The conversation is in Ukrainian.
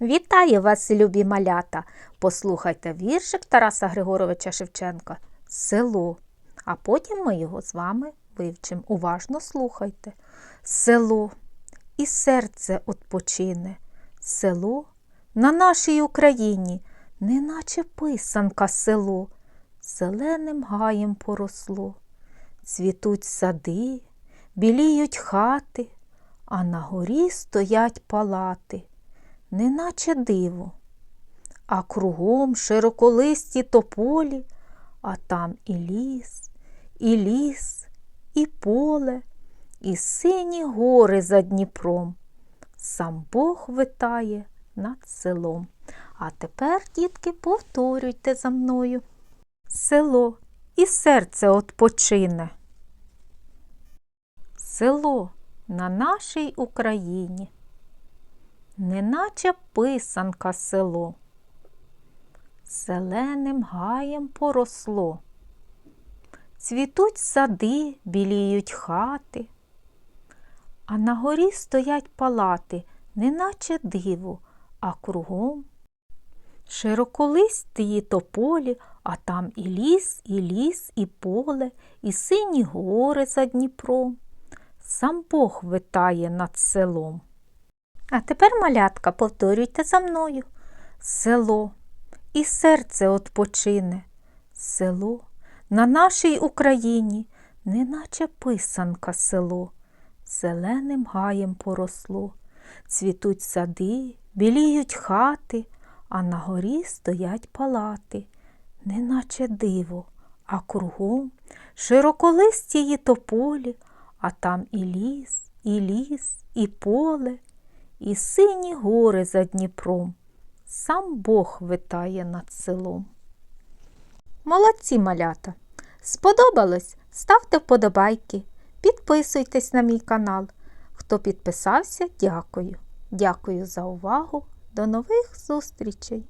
Вітаю вас, любі малята! Послухайте віршик Тараса Григоровича Шевченка Село. А потім ми його з вами вивчимо. Уважно слухайте. Село і серце отпочине. Село на нашій Україні, неначе писанка село, зеленим гаєм поросло. Цвітуть сади, біліють хати, а на горі стоять палати неначе диво, а кругом широколисті тополі, а там і ліс, і ліс, і поле, і сині гори за Дніпром. Сам Бог витає над селом. А тепер, дітки, повторюйте за мною. Село і серце отпочине. Село на нашій Україні неначе писанка село. Зеленим гаєм поросло. Цвітуть сади, біліють хати, а на горі стоять палати, неначе диво, а кругом широколисті тополі, а там і ліс, і ліс, і поле, і сині гори за Дніпром. Сам Бог витає над селом. А тепер, малятка, повторюйте за мною. Село і серце отпочине. Село на нашій Україні, неначе писанка село, зеленим гаєм поросло. Цвітуть сади, біліють хати, а на горі стоять палати, неначе диво, а кругом широколисті її тополі, а там і ліс, і ліс, і поле і сині гори за Дніпром. Сам Бог витає над селом. Молодці малята! Сподобалось? Ставте вподобайки, підписуйтесь на мій канал. Хто підписався, дякую. Дякую за увагу. До нових зустрічей!